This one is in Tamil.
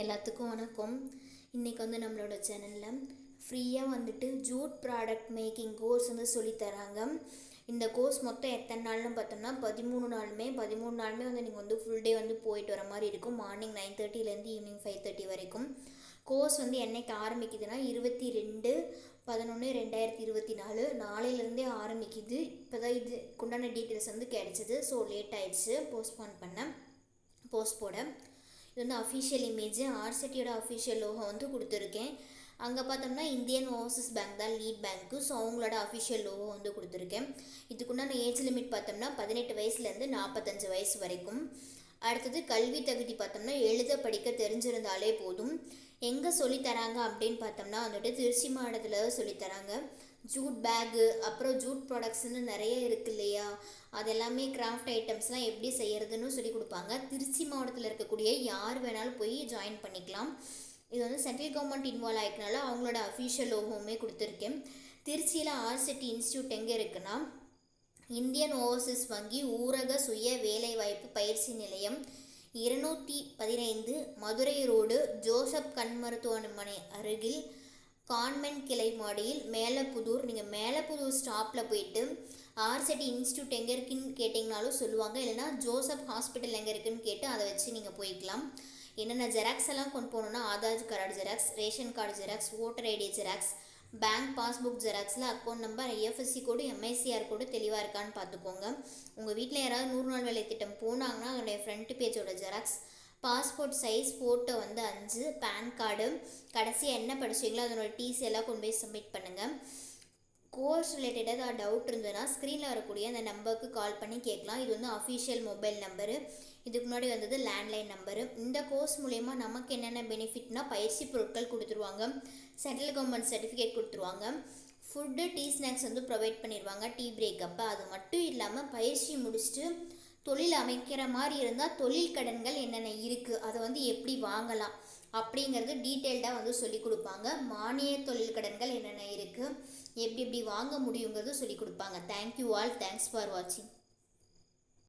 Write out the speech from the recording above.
எல்லாத்துக்கும் வணக்கம். இன்றைக்கி வந்து நம்மளோட சேனலில் ஃப்ரீயாக வந்துட்டு ஜூட் ப்ராடக்ட் மேக்கிங் கோர்ஸ் வந்து சொல்லித்தராங்க இந்த கோர்ஸ் மொத்தம் எத்தனை நாள்னு பார்த்தோம்னா பதிமூணு நாளுமே பதிமூணு நாளுமே வந்து நீங்கள் வந்து ஃபுல் டே வந்து போயிட்டு வர மாதிரி இருக்கும். மார்னிங் நைன் தேர்ட்டிலேருந்து ஈவினிங் ஃபைவ் தேர்ட்டி வரைக்கும். கோர்ஸ் வந்து என்னைக்கு ஆரம்பிக்குதுன்னா இருபத்தி ரெண்டு பதினொன்று ரெண்டாயிரத்தி இருபத்தி நாலு. நாளையிலேருந்தே ஆரம்பிக்குது. இப்போ தான் இது உண்டான டீட்டெயில்ஸ் வந்து கிடைச்சிது. ஸோ லேட் ஆயிடுச்சு. போஸ்ட்போன் பண்ணேன். போஸ்ட் போட. இது வந்து அஃபிஷியல் இமேஜ் ஆர்சிட்டியோட அஃபிஷியல் லோகோ வந்து கொடுத்துருக்கேன். அங்கே பார்த்தோம்னா இந்தியன் ஓவர்சீஸ் பேங்க் தான் லீட் பேங்க்கு ஸோ அவங்களோட அஃபிஷியல் லோகோ வந்து கொடுத்துருக்கேன். இதுக்குண்டான ஏஜ் லிமிட் பார்த்தோம்னா பதினெட்டு வயசுலேருந்து நாற்பத்தஞ்சு வயசு வரைக்கும். அடுத்தது கல்வி தகுதி பார்த்தோம்னா எழுத படிக்க தெரிஞ்சிருந்தாலே போதும். எங்கே சொல்லித்தராங்க அப்படின்னு பார்த்தோம்னா வந்துட்டு திருச்சி மாவட்டத்தில் சொல்லித்தராங்க ஜூட் பேகு அப்புறம் ஜூட் ப்ராடக்ட்ஸ்னு நிறைய இருக்கு இல்லையா? அது எல்லாமே கிராஃப்ட் ஐட்டம்ஸ்லாம் எப்படி செய்யறதுன்னு சொல்லி கொடுப்பாங்க. திருச்சி மாவட்டத்தில் இருக்கக்கூடிய யார் வேணாலும் போய் ஜாயின் பண்ணிக்கலாம். இது வந்து சென்ட்ரல் கவர்மெண்ட் இன்வால்வ் ஆகிக்கனால அவங்களோட அஃபிஷியல் லோகோவுமே கொடுத்துருக்கேன். திருச்சியில் ஆர்சிட்டி இன்ஸ்டியூட் எங்கே இருக்குன்னா இந்தியன் ஓவர்சீஸ் வங்கி ஊரக சுய வேலைவாய்ப்பு பயிற்சி நிலையம் இருநூற்றி பதினைந்து மதுரை ரோடு ஜோசப் கண் மருத்துவமனை அருகில் கான்வென்ட் கிளை மாடியில் மேலப்புதூர். நீங்கள் மேலப்புதூர் ஸ்டாப்பில் போயிட்டு ஆர்சிட்டி இன்ஸ்டியூட் எங்கே இருக்குன்னு கேட்டிங்கனாலும் சொல்லுவாங்க. இல்லைனா ஜோசப் ஹாஸ்பிட்டல் எங்கே இருக்குன்னு கேட்டு அதை வச்சு நீங்கள் போய்க்கலாம். என்னென்ன ஜெராக்ஸ் எல்லாம் கொண்டு போகணுன்னா Aadhaar card xerox ration card xerox voter ID xerox bank passbook ஜெராக்ஸில் account number IFSC code MICR code தெளிவாக இருக்கான்னு பார்த்துக்கோங்க. உங்கள் வீட்டில் யாராவது நூறு நாள் வேலை திட்டம் போனாங்கன்னா அதனுடைய ஃப்ரண்ட் பேஜோட ஜெராக்ஸ் பாஸ்போர்ட் சைஸ் ஃபோட்டோ வந்து அஞ்சு பேன் கார்டு கடைசியாக என்ன படிச்சீங்களோ அதனோட டிசி எல்லாம் கொண்டு போய் சப்மிட் பண்ணுங்கள் கோர்ஸ் ரிலேட்டடாக ஏதாவது டவுட் இருந்ததுன்னா ஸ்க்ரீனில் வரக்கூடிய அந்த நம்பருக்கு கால் பண்ணி கேட்கலாம். இது வந்து அஃபிஷியல் மொபைல் நம்பரு இதுக்கு முன்னாடி வந்தது லேண்ட்லைன் நம்பரு இந்த கோர்ஸ் மூலயமா நமக்கு என்னென்ன பெனிஃபிட்னா பயிற்சி பொருட்கள் கொடுத்துருவாங்க. சென்ட்ரல் கவர்மெண்ட் சர்டிஃபிகேட் கொடுத்துருவாங்க. ஃபுட்டு டீ ஸ்நாக்ஸ் வந்து ப்ரொவைட் பண்ணிடுவாங்க டீ பிரேக் அப்போ அது மட்டும் இல்லாமல் பயிற்சி முடிச்சுட்டு தொழில் அமைக்கிற மாதிரி இருந்தால் தொழில் கடன்கள் என்னென்ன இருக்குது அதை வந்து எப்படி வாங்கலாம் அப்படிங்கிறது டீட்டெயில்டாக வந்து சொல்லி கொடுப்பாங்க. மானிய தொழில் கடன்கள் என்னென்ன இருக்குது எப்படி எப்படி வாங்க முடியுங்கிறது சொல்லி கொடுப்பாங்க. தேங்க்யூ ஆல் தேங்க்ஸ் ஃபார் வாட்சிங்